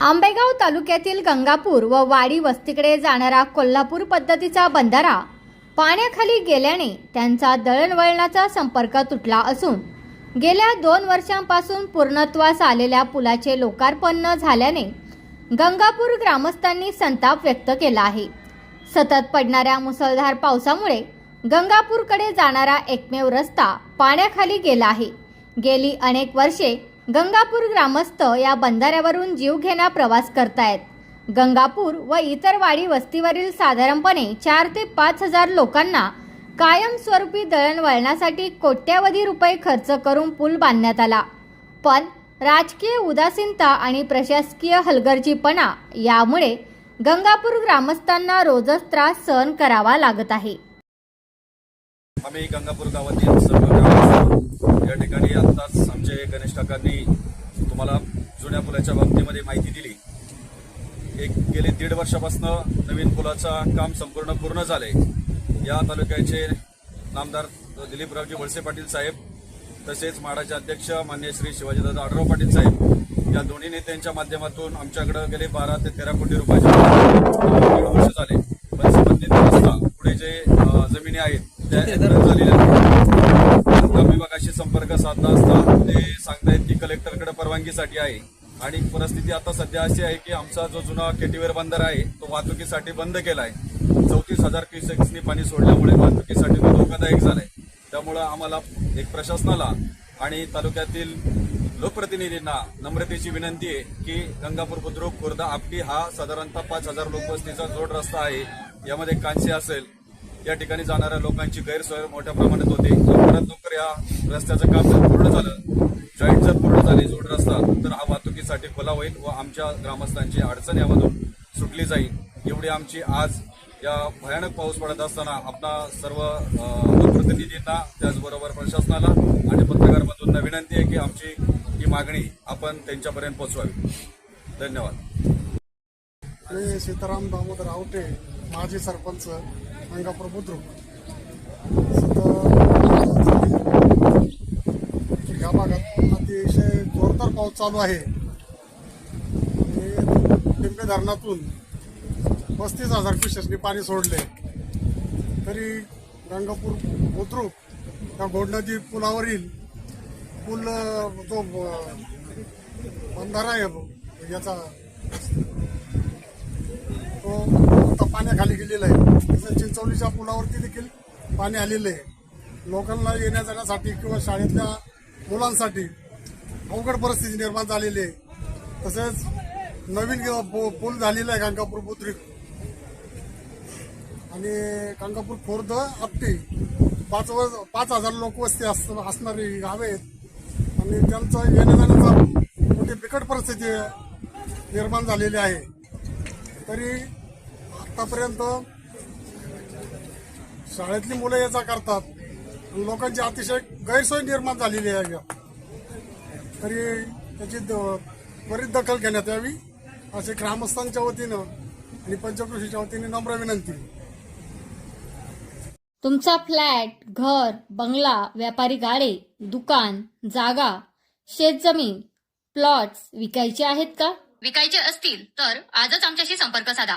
आंबेगाव तालुक्यातील गंगापूर व वाडी वस्तीकडे जाणारा कोल्हापूर पद्धतीचा बंधारा पाण्याखाली गेल्याने त्यांचा दळणवळणाचा संपर्क तुटला असून गेल्या दोन वर्षांपासून पूर्णत्वास आलेल्या पुलाचे लोकार्पण न झाल्याने गंगापूर ग्रामस्थांनी संताप व्यक्त केला आहे. सतत पडणाऱ्या मुसळधार पावसामुळे गंगापूरकडे जाणारा एकमेव रस्ता पाण्याखाली गेला आहे. गेली अनेक वर्षे गंगापूर ग्रामस्थ या बंधाऱ्यावरून जीवघेणा प्रवास करतायत. गंगापूर व इतर वाडी वस्तीवरील साधारणपणे चार ते पाच हजार लोकांना कायमस्वरूपी दळणवळणासाठी कोट्यावधी रुपये खर्च करून पूल बांधण्यात आला. पण राजकीय उदासीनता आणि प्रशासकीय हलगर्जीपणा यामुळे गंगापूर ग्रामस्थांना रोजच त्रास सहन करावा लागत आहे. आम्ही गंगापूर गावातील सर्व ग्रामस्थ या ठिकाणी आत्ताच आमचे गणेश काकांनी तुम्हाला जुन्या पुलाच्या बाबतीमध्ये माहिती दिली. एक गेली दीड वर्षापासून नवीन पुलाचं काम संपूर्ण पूर्ण झाले या तालुक्याचे नामदार दिलीपरावजी वळसे पाटील साहेब तसेच माडाचे अध्यक्ष मान्य श्री शिवाजीदादा आढराव पाटील साहेब या दोन्ही नेत्यांच्या माध्यमातून आमच्याकडे गेले बारा ते तेरा कोटी रुपयाचे दीड वर्ष झाले पण संबंधित रस्ता पुढे जे अ, जमिनी आहेत त्या रद्द झालेल्या आहेत बांधकाम विभागाशी संस्था ते सांगतायत की कलेक्टरकडे परवानगीसाठी आहे. आणि परिस्थिती आता सध्या अशी आहे की आमचा जो जुना केटीवेर बंदर आहे तो वाहतुकीसाठी बंद केला आहे चौतीस हजार क्युसेक्सनी पाणी सोडल्यामुळे वाहतुकीसाठी तो धोकादायक झालाय. त्यामुळं आम्हाला एक प्रशासनाला आणि तालुक्यातील लोकप्रतिनिधींना नम्रतेची विनंती आहे की गंगापूर बुद्रुक खुर्दा आपटी हा साधारणतः पाच हजार लोकवस्तीचा जोड रस्ता आहे. यामध्ये कांशी असेल या ठिकाणी जाणाऱ्या लोकांची गैरसोय मोठ्या प्रमाणात होते. लवकरात लवकर या रस्त्याचं काम जर पूर्ण झालं जॉईंट जर पूर्ण झाले जोड रस्ता तर हा वाहतुकीसाठी खुला होईल व आमच्या ग्रामस्थांची अडचण यामधून सुटली जाईल. एवढी आमची आज या भयानक पाऊस पडत असताना आपणा सर्व लोकप्रतिनिधींना त्याचबरोबर प्रशासनाला आणि पत्रकार बंधूंना विनंती आहे की आमची ही मागणी आपण त्यांच्यापर्यंत पोहोचवावी. धन्यवाद. मी सीताराम दामोदर आवटे माजी सरपंच अंगापूर बुद्रुक सध्या ह्या भागात अतिशय जोरदार पाऊस चालू आहे आणि टिंबे धरणातून पस्तीस हजार क्युसेसनी पाणी सोडले तरी गंगापूर बुद्रुक त्या गोडनदी पुलावरील पूल जो बंधारा आहे याचा तो पाण्याखाली गेलेलं आहे. तसंच चिंचवलीच्या पुलावरती देखील पाणी आलेलं आहे. लोकांना येण्या जाण्यासाठी किंवा शाळेतल्या मुलांसाठी अवघड परिस्थिती निर्माण झालेली आहे. तसेच नवीन पूल झालेला आहे गंगापूर बुद्रिक. आणि गंगापूर खोर्द आपटी पाच व पाच हजार लोकवस्ती अस असणारी गावे आहेत. आणि त्यांचं येण्या जाण्याचा मोठी बिकट परिस्थिती निर्माण झालेली आहे. तरी आतापर्यंत शाळेतली मुलं याचा करतात. लोकांची अतिशय गैरसोय निर्माण झालेली आहे. या. तरी त्याची त्वरित दखल घेण्यात यावी असे ग्रामस्थांच्या वतीनं आणि पंचकृषीच्या वतीने नम्र विनंती. तुमचा फ्लॅट घर बंगला व्यापारी गाडे दुकान जागा शेतजमीन प्लॉट्स विकायचे आहेत का? विकायचे असतील तर आजच आमच्याशी संपर्क साधा.